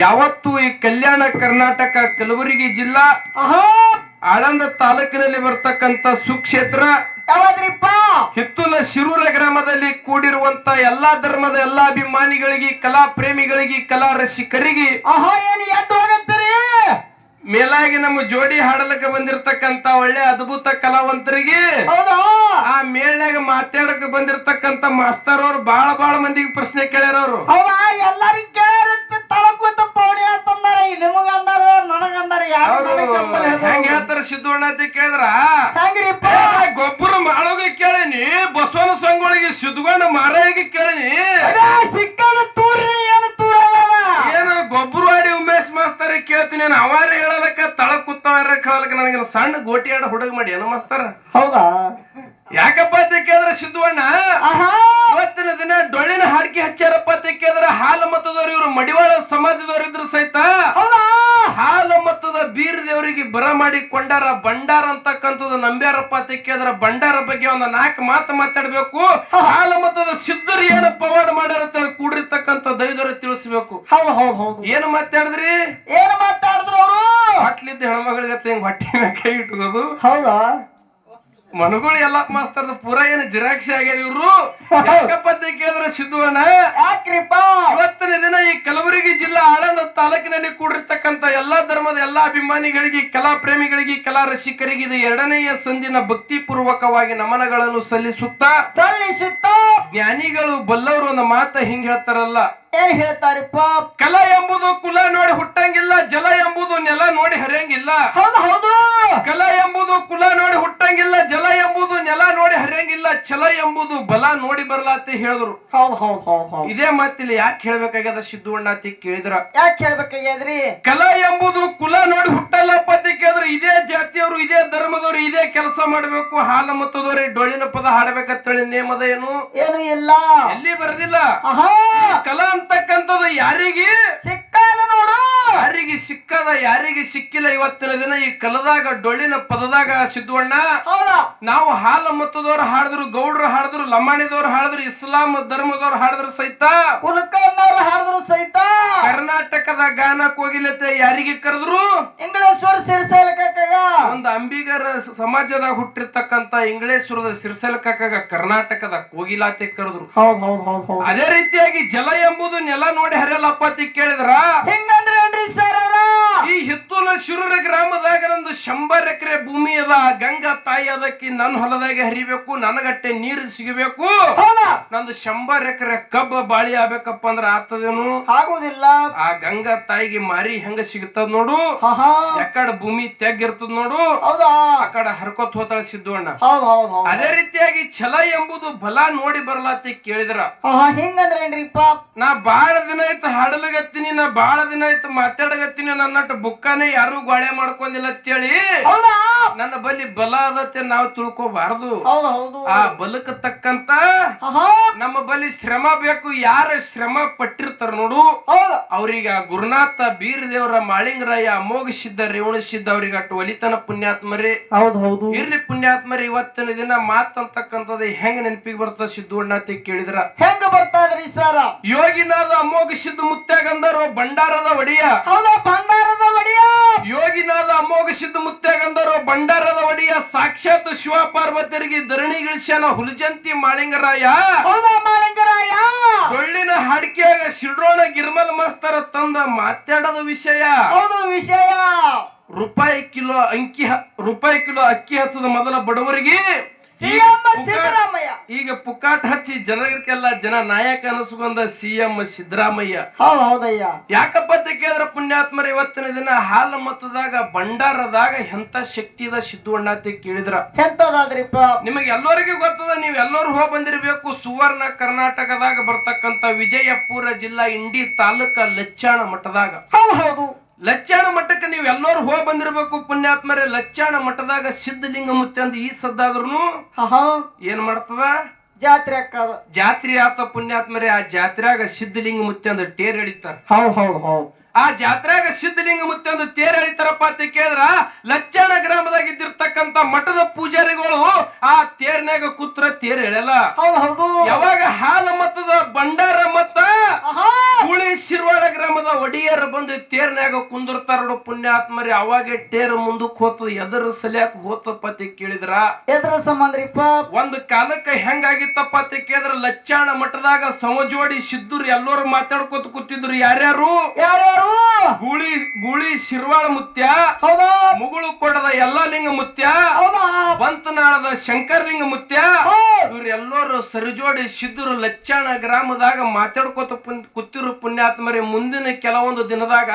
ಯಾವತ್ತು ಈ ಕಲ್ಯಾಣ ಕರ್ನಾಟಕ ಕಲಬುರಗಿ ಜಿಲ್ಲಾ ಆಳಂದ ತಾಲೂಕಿನಲ್ಲಿ ಬರ್ತಕ್ಕಂತ ಸುಕ್ಷೇತ್ರ ಯಾವಾದ್ರಿಪ್ಪ? ಹಿತ್ತುಲ ಶಿರೂರ ಗ್ರಾಮದಲ್ಲಿ ಕೂಡಿರುವಂತ ಎಲ್ಲಾ ಧರ್ಮದ ಎಲ್ಲಾ ಅಭಿಮಾನಿಗಳಿಗೆ ಕಲಾ ಪ್ರೇಮಿಗಳಿಗೆ ಕಲಾ ರಸಿಕರಿಗೆ ಮೇಲಾಗಿ ನಮ್ಮ ಜೋಡಿ ಹಾಡಲಕ್ಕೆ ಬಂದಿರತಕ್ಕಂತ ಒಳ್ಳೆ ಅದ್ಭುತ ಕಲಾವಂತರಿಗೆ ಹೌದಾ? ಆ ಮೇಳ್ನಾಗ ಮಾತಾಡಕ್ ಬಂದಿರತಕ್ಕಂತ ಮಾಸ್ತರ್ ಅವ್ರು ಬಾಳ ಬಾಳ ಮಂದಿಗೆ ಪ್ರಶ್ನೆ ಕೇಳ್ಯಾರ ಅವ್ರು ಹೌದಾ? ಎಲ್ಲರಿಗೂ ಕೇಳಿರುತ್ತೆ ತಳಕುತ್ತ ಪೌಡಿ ಅಂತಂದಾರ. ನಿಮಗ ಅಂದಾರ ನನಗ ಅಂದಾರ ಅವ್ರು ಹೇಳ್ತಾರ ಅಂತ ಕೇಳಿದ್ರ? ಗೊಬ್ಬರ ಮಾಡೋಗಿ ಕೇಳಿನಿ ಬಸವನ ಸಂಗೊಳಿಗೆ ಸಿದ್ಧಗೊಂಡ ಮಾರಾಯಿಗೆ ಕೇಳಿನಿ. ನಾನು ಅವಾರ ಹೇಳಲಕ್ಕ ತಳ ಕುತ್ತವಾರ ಕೇಳಲಕ್ಕ ನನಗೆ ಸಣ್ಣ ಗೋಟಿ ಆಡ ಹುಡುಗ ಮಾಡಿ ಏನು ಮಾಸ್ತಾರ? ಹೌದಾ? ಯಾಕಪ್ಪ ಅಂತ ಕೇಳಿದ್ರೆ ಸಿದ್ದುವಣ್ಣ ಇವತ್ತಿನ ದಿನ ಡೊಳ್ಳಿನ ಹಾಡಿಕೆ ಹಚ್ಚಾರಪ್ಪ ಅಂತ ಕೇಳಿದ್ರೆ ಹಾಲು ಮತದವ್ರು ಇವರು ಮಡಿವಾಳ ಸಮಾಜದವ್ರು ಇದ್ರು ಸಹಿತ. ಹಾಲು ಮತದ ಬೀರ್ ದೇವರಿಗೆ ಬರ ಮಾಡಿ ಕೊಂಡಾರ ಭಂಡಾರ ಅಂತಕ್ಕಂಥದ್ದು ನಂಬ್ಯಾರಪ್ಪ ಅಂತ ಕೇಳಿದ್ರ ಭಂಡಾರ ಬಗ್ಗೆ ಒಂದು ನಾಲ್ಕು ಮಾತು ಮಾತಾಡ್ಬೇಕು. ಹಾಲು ಮತದ ಸಿದ್ಧರು ಏನು ಪವಾಡ ಮಾಡ್ಯಾರ ಅಂತೇಳಿ ಕೂಡಿರ್ತಕ್ಕಂಥ ದೈವದವ್ರು ತಿಳಿಸ್ಬೇಕು. ಹೌದು ಹೌದು ಹೌದು. ಏನು ಮಾತಾಡಿದ್ರಿ? ಏನು ಹೊಟ್ಲಿದ್ದ ಹೆಣ್ಮಗಳಿಗೆ ಹಿಂಗ್ ಹೊಟ್ಟೆ ಕೈ ಇಟ್ಕೋದು? ಹೌದಾ? ಮನುಗಳು ಎಲ್ಲ ಮಾಸ್ತರ್ದ ಪೂರ ಏನು ಜಿರಾಕ್ಷಿ ಆಗ್ಯಾರ ಇವ್ರು? ಅಂತ ಕೇಳಿದ್ರೆ ಸಿದ್ದುವಣ್ಣ ಯಾಕ್ರಿಪ್ಪ? ಇವತ್ತಿನ ದಿನ ಈ ಕಲಬುರಗಿ ಜಿಲ್ಲಾ ಆಳಂದ ತಾಲೂಕಿನಲ್ಲಿ ಕೂಡಿರ್ತಕ್ಕಂತ ಎಲ್ಲಾ ಧರ್ಮದ ಎಲ್ಲಾ ಅಭಿಮಾನಿಗಳಿಗೆ ಕಲಾ ಪ್ರೇಮಿಗಳಿಗೆ ಕಲಾ ರಸಿಕರಿಗೆ ಇದು ಎರಡನೆಯ ಸಂದಿನ ಭಕ್ತಿ ಪೂರ್ವಕವಾಗಿ ನಮನಗಳನ್ನು ಸಲ್ಲಿಸುತ್ತಾ ಸಲ್ಲಿಸುತ್ತ. ಜ್ಞಾನಿಗಳು ಬಲ್ಲವರು ಒಂದು ಮಾತ ಹಿಂಗ್ ಹೇಳ್ತಾರಲ್ಲ ಏನ್ ಹೇಳ್ತಾರಪ್ಪ? ಕಲ ಎಂಬುದು ಕುಲ ನೋಡಿ ಹುಟ್ಟಂಗಿಲ್ಲ ಜಲ ಎಂಬುದು ನೆಲ ನೋಡಿ ಹರಿಯಂಗಿಲ್ಲ. ಹೌದು ಹೌದು. ಛಲ ಎಂಬುದು ಬಲ ನೋಡಿ ಹೇಳಿದ್ರು. ಹೌದು ಹೌದು ಹೌದು ಹೌದು. ಇದೇ ಮಾತಿಲ್ಲ ಯಾಕೆ ಹೇಳ್ಬೇಕಾಗ್ಯದ ಸಿದ್ದು ಅಣ್ಣ ಅಂತ ಕೇಳಿದ್ರ. ಯಾಕೆ ಹೇಳ್ಬೇಕಾಗ್ಯದ್ರಿ? ಕಲ ಎಂಬುದು ಕುಲ ನೋಡಿ ಹುಟ್ಟಲ್ಲಪ್ಪ ಅಂತ ಕೇಳಿದ್ರೆ. ಇದೇ ಜಾತಿಯವರು ಇದೇ ಧರ್ಮದವರು ಇದೇ ಕೆಲಸ ಮಾಡಬೇಕು ಹಾಲ ಮತ್ತದವ್ರಿ ಡೊಳ್ಳಿನ ಪದ ಹಾಡಬೇಕಂತೇಳಿ ನೇಮದ ಏನು? ಏನು ಇಲ್ಲ. ಎಲ್ಲಿ ಬರದಿಲ್ಲ? ಕಲ ಕಲಾ ಅಂತಕ್ಕಂಥದ್ದು ಯಾರಿಗೆ? ಸಿಕ್ಕಾಗ ನೋಡು. ಯಾರಿಗೆ ಸಿಕ್ಕದ ಯಾರಿಗೆ ಸಿಕ್ಕಿಲ್ಲ ಇವತ್ತಿನ ದಿನ ಈ ಕಲದಾಗ ಡೊಳ್ಳಿನ ಪದದಾಗ ಸಿದ್ದುವಣ್ಣ ನಾವು ಹಾಲ ಮತ್ತದವ್ರು ಹಾಡಿದ್ರು ಗೌಡ್ರು ಹಾಡಿದ್ರು ಲಂಬಾಣಿದವ್ರು ಹಾಡಿದ್ರು ಇಸ್ಲಾಂ ಧರ್ಮದವ್ರು ಹಾಡಿದ್ರು ಸಹಿತ ಹಾಡಿದ್ರು ಸಹಿತ ಕರ್ನಾಟಕದ ಗಾನ ಕೋಗಿಲತೆ ಯಾರಿಗೆ ಕರೆದ್ರು? ಇಂಗ್ಲೇಶ್ವರ ಸಿರ್ಸೇಲಕಾಗ ಒಂದು ಅಂಬಿಗರ ಸಮಾಜದಾಗ ಹುಟ್ಟಿರ್ತಕ್ಕಂತ ಇಂಗ್ಲೇಶ್ವರದ ಸಿರ್ಸಲಕಾಗ ಕರ್ನಾಟಕದ ಕೋಗಿಲಾತೆ ಕರೆದ್ರು. ಅದೇ ರೀತಿಯಾಗಿ ಜಲ ಎಂಬುದು ನೆಲ ನೋಡಿ ಹರಿಯಲ್ಲಪ್ಪ ಕೇಳಿದ್ರ? ಹಿಂಗಂದ್ರೆ ಏನ್ರಿ ಸರ್ ಈ ಹಿತ್ತೂಲ ಶಿರೂರ ಗ್ರಾಮದಾಗ ನಂದು ಶಂಬರ್ ಎಕರೆ ಭೂಮಿ ಅದ. ಗಂಗಾ ತಾಯಿ ಅದಕ್ಕೆ ನನ್ನ ಹೊಲದಾಗ ಹರಿಬೇಕು ನನಗಟ್ಟೆ ನೀರು ಸಿಗಬೇಕು. ನಂದು ಶಂಬರ್ ಎಕರೆ ಕಬ್ಬ ಬಾಳಿ ಆಗ್ಬೇಕಪ್ಪ ಅಂದ್ರ ಆತದೇನು? ಆಗೋದಿಲ್ಲ. ಆ ಗಂಗಾ ತಾಯಿಗೆ ಮಾರಿ ಹೆಂಗ ಸಿಗ್ತದ ನೋಡು. ಯಾಕಡ ಭೂಮಿ ತೆಗ್ಗಿರ್ತದ ನೋಡು. ಆ ಕಡೆ ಹರ್ಕೋತ್ ಹೋತಾಳ ಸಿದ್ದು ಅಣ್ಣ ಹೌದು ಹೌದು ಹೌದು. ಅದೇ ರೀತಿಯಾಗಿ ಛಲ ಎಂಬುದು ಬಲ ನೋಡಿ ಬರ್ಲಾತಿ ಕೇಳಿದ್ರ. ಹಿಂಗಂದ್ರೆ ಏನ್ರಿಪ್ಪ ನಾ ಬಾಳ ದಿನ ಆಯ್ತು ಹಾಡಲಗತ್ತೀನಿ ನಾ ಬಾಳ ದಿನ ಆಯ್ತು ಮಾತಾಡಗತ್ತೀನಿ ನನ್ನಟ್ಟು ಬುಕ್ಕನೇ ಯಾರು ಗೋಳೆ ಮಾಡ್ಕೊಂಡಿಲ್ಲ ಅಂತೇಳಿ ನನ್ನ ಬಲ್ಲಿ ಬಲ ಅದತ್ತೆ ನಾವು ತಿಳ್ಕೊಬಾರದು. ಆ ಬಲಕ್ಕೆ ತಕ್ಕಂತ ನಮ್ಮ ಬಲಿ ಶ್ರಮ ಬೇಕು ಯಾರ ಶ್ರಮ ಪಟ್ಟಿರ್ತಾರ ನೋಡು. ಅವ್ರಿಗೆ ಗುರುನಾಥ ಬೀರ್ ದೇವರ ಮಾಳಿಂಗರಾಯ ಸಿದ್ಧ ರೇವಣಿಸಿದ್ದ ಅವ್ರಿಗೆ ಅಟ್ಟು ಒಲಿತನ ಪುಣ್ಯಾತ್ಮರಿ. ಹೌದು ಹೌದು ಇರ್ಲಿ ಪುಣ್ಯಾತ್ಮರಿ ಇವತ್ತಿನ ದಿನ ಮಾತಂತಕ್ಕಂಥದ್ದು ಹೆಂಗ್ ನೆನಪಿಗೆ ಬರ್ತದ ಸಿದ್ದು ಅಣ್ಣ ಅಂತ ಕೇಳಿದ್ರ. ಹೆಂಗ ಬರ್ತಾದ್ರಿ ಸರ್? ಯೋಗಿನಾದ ಸಿದ್ಧ ಮುತ್ಯಾಗಂದರು ಭಂಡಾರದ ಒಡೆಯ. ಭಂಡಾರದ ಯೋಗಿನಾದ ಸಿದ್ಧ ಮುತ್ಯಾಗಂದರು ಭಂಡಾರದ ಒಡೆಯ ಸಾಕ್ಷಾತ್ ಶಿವ ಪಾರ್ವತಿಯರಿಗೆ ಧರಣಿಗಿಳಿಸ್ಯಾನ ಹುಲಜಂತಿ ಮಾಳಿಂಗರಾಯ. ಹೌದಾ ಮಾಲಿಂಗರಾಯ ಡೊಳ್ಳಿನ ಹಾಡಿಕೆಯಾಗ ಶಿಡ್ರೋಣ ಗಿರ್ಮಲ್ ಮಾಸ್ತರ ತಂದ ಮಾತಾಡದ ವಿಷಯ. ವಿಷಯ. ರೂಪಾಯಿ ಕಿಲೋ ಅಂಕಿ ರೂಪಾಯಿ ಕಿಲೋ ಅಕ್ಕಿ ಹಚ್ಚದ ಮೊದಲ ಬಡವರಿಗೆ ಸಿಎಂ ಸಿದ್ದರಾಮಯ್ಯ. ಈಗ ಪುಕ್ಕಾಟ್ ಹಚ್ಚಿ ಜನರಿಗೆಲ್ಲ ಜನ ನಾಯಕ ಅನಿಸ್ಕೊಂಡ ಸಿಎಂ ಸಿದ್ದರಾಮಯ್ಯ. ಹೌದು ಹೌದಯ್ಯ. ಯಾಕಪ್ಪ ಅಂತ ಕೇಳಿದ್ರ ಪುಣ್ಯಾತ್ಮರ ಇವತ್ತಿನ ದಿನ ಹಾಲು ಮತದಾಗ ಭಂಡಾರದಾಗ ಎಂತ ಶಕ್ತಿ ಇದ ಸಿದ್ದು ಅಣ್ಣ ಅಂತ ಕೇಳಿದ್ರ. ಎಂತದಾದ್ರಿಪ್ಪ? ನಿಮಗೆ ಎಲ್ಲರಿಗೂ ಗೊತ್ತದ ನೀವು ಎಲ್ಲರೂ ಹೋಗಿ ಬಂದಿರಬೇಕು. ಸುವರ್ಣ ಕರ್ನಾಟಕದಾಗ ಬರ್ತಕ್ಕಂತ ವಿಜಯಪುರ ಜಿಲ್ಲಾ ಇಂಡಿ ತಾಲೂಕ ಲಚ್ಚಾಣ ಮಠದಾಗ. ಹೌದು. ಲಚ್ಚಾಣ ಮಠಕ್ಕೆ ನೀವು ಎಲ್ಲರೂ ಹೋಗಿ ಬಂದಿರಬೇಕು ಪುಣ್ಯಾತ್ಮರೇ ಲಚ್ಚಾಣ ಮಠದಾಗ ಸಿದ್ಧಲಿಂಗ ಮುತ್ತೆ ಅಂತ ಈ ಸದ್ದಾದ್ರೂ ಏನ್ ಮಾಡ್ತದ? ಜಾತ್ರೆ ಅಕ್ಕದ ಜಾತ್ರೆ ಆತ ಪುಣ್ಯಾತ್ಮರೇ ಆ ಜಾತ್ರೆಯಾಗ ಸಿದ್ಧಲಿಂಗ ಮುತ್ತೆ ಅಂದ್ರೆ ಟೇರ್ ಎಳಿತಾರ. ಹೌದು ಹೌ ಹೌ ಆ ಜಾತ್ರೆಯಾಗ ಸಿದ್ಧಲಿಂಗ ಮುತ್ತೆ ಒಂದು ತೇರ್ ಎಳಿತಾರಪ್ಪ ಅಂತ ಕೇಳಿದ್ರ ಲಚ್ಚಾಣ ಗ್ರಾಮದಾಗ ಇದ್ದಿರ್ತಕ್ಕಂತ ಮಠದ ಪೂಜಾರಿಗಳು ಆ ತೇರ್ನ್ಯಾಗ ಕೂತ್ರ ತೇರ್ ಎಳೆಯಲ್ಲ. ಹೌದು ಹೌದು. ಯಾವಾಗ ಹಾಲ ಮತದ ಭಂಡಾರ ಮತ್ತ ಶಿರ್ವಾಡ ಗ್ರಾಮದ ಒಡಿಯರ್ ಬಂದು ತೇರ್ನ್ಯಾಗ ಕುಂದಿರ್ತಾರ ಪುಣ್ಯಾತ್ಮರಿ ಅವಾಗೆ ಟೇರ್ ಮುಂದಕ್ಕೆ ಹೋತ ಎದರ ಸಲ್ಯಾಕ್ ಹೋತ ಪತಿ ಕೇಳಿದ್ರ. ಎದ್ರ ಸಂಬಂಧ್ರಿಪ್ಪ ಒಂದ್ ಕಾಲಕ್ಕ ಹೆಂಗಾಗಿತ್ತಪ್ಪ ಅಂತ ಕೇಳಿದ್ರ ಲಚ್ಚಾಣ ಮಠದಾಗ ಸಮಜೋಡಿ ಸಿದ್ದರು ಎಲ್ಲರೂ ಮಾತಾಡ್ಕೋತ ಕೂತಿದ್ರು. ಯಾರ್ಯಾರು? ಯಾರ್ಯಾರು? ಗುಳಿ ಗುಳಿ ಶಿರ್ವಾಳ ಮುತ್ಯ ಹೌದಾ? ಮುಗುಳು ಕೊಡದ ಎಲ್ಲಾ ಲಿಂಗ ಮುತ್ಯ ಹೌದಾ? ಬಂತನಾಳದ ಶಂಕರಲಿಂಗ ಮುತ್ಯ. ಇವ್ರೆಲ್ಲರೂ ಸರಿಜೋಡಿ ಸಿದ್ದರು ಲಚ್ಚಾಣ ಗ್ರಾಮದಾಗ ಮಾತಾಡ್ಕೊತ ಪುನ್- ಪುಣ್ಯಾತ್ಮರಿ ಮುಂದಿನ ಕೆಲವೊಂದು ದಿನದಾಗ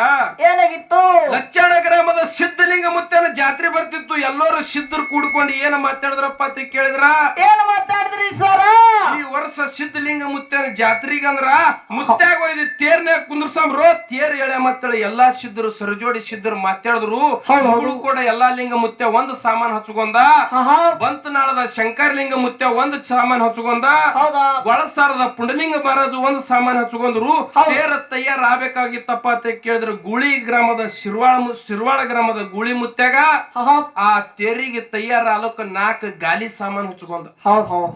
ಏನಾಗಿತ್ತು? ಲಕ್ಷಣ ಗ್ರಾಮದ ಸಿದ್ಧಲಿಂಗ ಮುತ್ತೇನ ಜಾತ್ರೆ ಬರ್ತಿತ್ತು. ಎಲ್ಲರೂ ಸಿದ್ಧರು ಕೂಡ್ಕೊಂಡು ಏನ ಮಾತಾಡಿದ್ರಪ್ಪ ಅಂತ ಕೇಳಿದ್ರ? ಏನ್ ಮಾತಾಡಿದ್ರಿ ಸರ? ಈ ವರ್ಷ ಸಿದ್ಧಲಿಂಗ ಮುತ್ತೇನ ಜಾತ್ರೆಗೆ ಅಂದ್ರ ಮುತ್ಯಾಗ ಒಯ್ದು ತೇರ್ನ್ಯಾಗ ಕುಂದ್ರಸಾಮ್ರೋ ತೇರ್ ಎಳೆ ಮತ್ತೇಳಿ ಎಲ್ಲಾ ಸಿದ್ಧರು ಸರಜೋಡಿ ಸಿದ್ಧರು ಮಾತಾಡಿದ್ರು. ಹೌದ್ ಹೌದು. ಮಗಳು ಕೂಡ ಎಲ್ಲಾ ಲಿಂಗ ಮುತ್ತೆ ಒಂದು ಸಾಮಾನ್ ಹಚ್ಕೊಂಡ ಆಹಾ. ಬಂತನಾಳದ ಶಂಕರಲಿಂಗ ಮುತ್ತೆ ಒಂದ್ ಸಾಮಾನ್ ಹಚ್ಕೊಂಡ ಹೌದಾ? ಗೊಳಸಾರದ ಪುಂಡಲಿಂಗ ಮಹಾರಾಜು ಒಂದು ಸಾಮಾನ್ ಹಚ್ಕೊಂಡ್ರು ಹೌದ್. ತೇರ ತಯಾರ ಆಗ್ಬೇಕಾಗಿತ್ತಪ್ಪ ಅಂತ ಕೇಳಿದ್ರು ಗುಳಿ ಗ್ರಾಮದ ಶಿರ್ವಾಳ ಮು- ಶಿರ್ವಾಳ ಗ್ರಾಮದ ಗುಳಿ ಮುತ್ಯಾಗ ಆಹಾ. ಆ ತೇರಿಗೆ ತಯಾರ ಆಲೋಕ ನಾಲ್ಕು ಗಾಲಿ ಸಾಮಾನ್ ಹಚ್ಕೊಂಡ ಹೌದ್ ಹೌದ್.